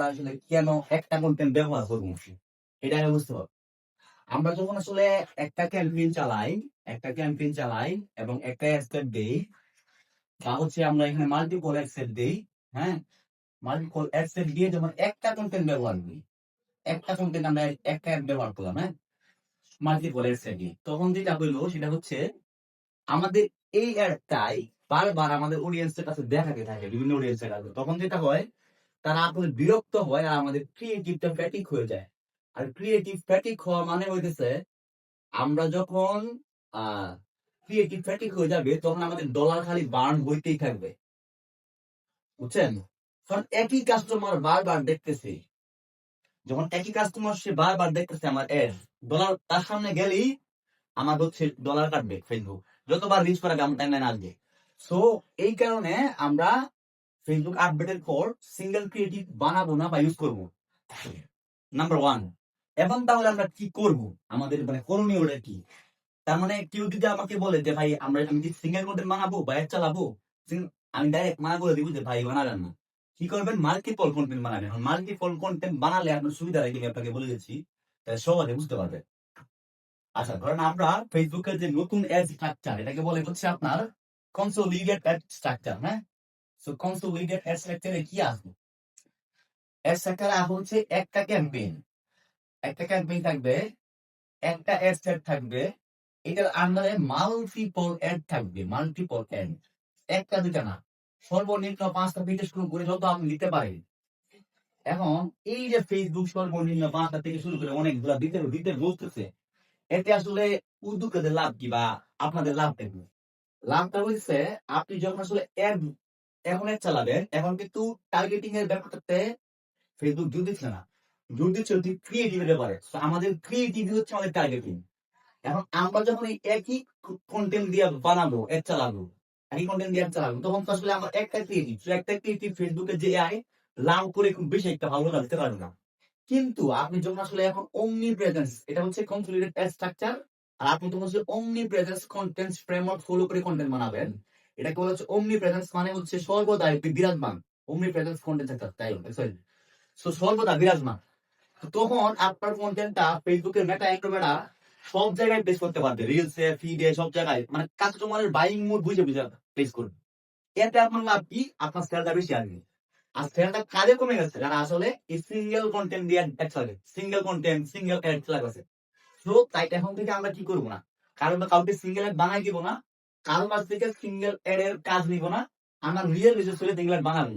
আমরা আসলে কেন একটা কন্টেন্ট ব্যবহার করব এটা বুঝতে পারব। আমরা যখন আসলে একটা ক্যাম্পেইন চালাই, একটা ক্যাম্পেইন চালাই এবং একটা অ্যাডসেট দেই, বা হচ্ছে আমরা এখানে মাল্টিপল অ্যাডসেট দেই হ্যাঁ? মাল্টিপল অ্যাডসেট দিয়ে যখন একটা কন্টেন্ট ব্যবহার করি, একটা কন্টেন্ট আমরা একটা অ্যাড ব্যবহার করলাম হ্যাঁ? মাল্টিপল অ্যাডসেট দিয়ে। তখন যেটা হইল, সেটা হচ্ছে আমাদের এই অ্যাডটাই বারবার আমাদের অডিয়েন্সের কাছে দেখাতে থাকে, বিভিন্ন অডিয়েন্সের কাছে। তখন যেটা হয় তারা আসলে বিরক্ত হয় আর আমাদের ক্রিয়েটিভটা ফ্যাটিক হয়ে যায়। আর ক্রিয়েটিভ ফ্যাটিক হওয়া মানে হইতেছে, আমরা যখন ক্রিয়েটিভ ফ্যাটিক হয়ে যাবে, তখন আমাদের ডলার খালি বার্ন হইতেই থাকবে। বুঝছেন? কারণ একই কাস্টমার বারবার দেখতেছে, যখন একই কাস্টমার সে বারবার দেখতেছে আমার এড ডলার তার সামনে গেলেই আমার হচ্ছে ডলার কাটবে ফেসবুক যতবার রিচ করাবে আমার টাইমলাইন আসবে। সো এই কারণে আমরা ফেসবুক আপডেটের পর সিঙ্গেল ক্রিয়েটিভ বানাবো না বা ইউজ করব। নাম্বার ওয়ান এবং তাহলে আমরা কি করব? আমাদের মানে করণীয় কি? তার মানে কেউ যদি আমাকে বলে যে, ভাই, আমরা আমি সিঙ্গেল কন্টেন্ট বানাবো? বা চালাবো? আমি ডাইরেক্ট মানা করে দিব যে, ভাই, বানাবেন না। কি করবেন? মাল্টিপল কন্টেন্ট বানাবেন। মাল্টিপল কন্টেন্ট বানালে আপনার সুবিধা রেখে আপনাকে বলে দিচ্ছি। তাহলে সহজে বুঝতে পারবে আচ্ছা ধরেন আমরা ফেসবুকের যে নতুন অ্যাড স্ট্রাকচার এটাকে বলে হচ্ছে আপনার কনসোলিডেট অ্যাড স্ট্রাকচার হ্যাঁ? সো কনসোলিডেট অ্যাড স্ট্রাকচারে কি আসবে? অ্যাড স্ট্রাকচারে হচ্ছে একটা ক্যাম্পেইন একটা ক্যাম্পেইন থাকবে, একটা অ্যাড সেট থাকবে, এটার আন্ডারে মাল্টিপল অ্যাড থাকবে মাল্টিপল অ্যাড একটা দুটা না। সর্বনিম্ন পাঁচটা বিশেষ শুরু করে যত আপনি দিতে পারেন। এখন, এই যে ফেসবুক সর্বনিম্ন পাঁচটা থেকে শুরু করে অনেকগুলা দিতে দিতে বলতেছে, এতে আসলে উদ্যোক্তাদের লাভ কি বা আপনাদের লাভ দেখবে লাভটা হচ্ছে আপনি যখন আসলে অ্যাড এখন অ্যাড চালাবেন এখন কিন্তু টার্গেটিং এর ব্যাপারটাতে ফেসবুক জোর দিচ্ছে না। জোর দিচ্ছে হচ্ছে ক্রিয়েটিভ ব্যাপারে। আমাদের ক্রিয়েটিভ হচ্ছে আমাদের টার্গেটিং এখন আমরা যখন এই একই কন্টেন্ট দিয়ে বানাবো অ্যাড চালাবো, একই কন্টেন্ট দিয়ে চালাবো, তখন আসলে আমরা একটা ক্রিয়েটিভ একটা ক্রিয়েটিভ ফেসবুকে যে আয় লাভ করে খুব বেশি একটা ভালো দিতে পারবে না। কিন্তু আপনি যখন আসলে এখন অমনি প্রেজেন্স এটা হচ্ছে কনসোলিডেট স্ট্রাকচার আর আপনি তখন হচ্ছে omni presence content framework follow করে কন্টেন্ট বানাবেন এটাকে বলা হচ্ছে অমনি প্রেজেন্স মানে হচ্ছে সর্বদা একটি বিরাজমান। অমনি প্রেজেন্স কন্টেন্ট তাই সরি সো সর্বদা বিরাজমান। তখন আপনার কন্টেন্টটা ফেসবুকের মেটা অ্যান্ড্রোমেটা সব জায়গায় প্লেস করতে পারবে। রিলসে ফিডে সব জায়গায়। মানে কাস্টমারের বাইং মুড বুঝে বুঝে প্লেস করবে। এতে আপনার লাভ কি? আপনার সেলটা বেশি আসবে। আর সেলটা কাজে কমে গেছে। কারণ আসলে এই সিঙ্গেল কন্টেন্ট দিয়ে অ্যাড চলে সিঙ্গেল কন্টেন্ট সিঙ্গেল অ্যাড লাগছে তো তাই এখন থেকে আমরা কি করব না? কারণ কাউকে সিঙ্গেল অ্যাড বানাই দিব না। কারও মাস থেকে সিঙ্গেল এড এর কাজ নিব না, আমরা রিয়েল বিশেষ করে দেখলেন বানাবো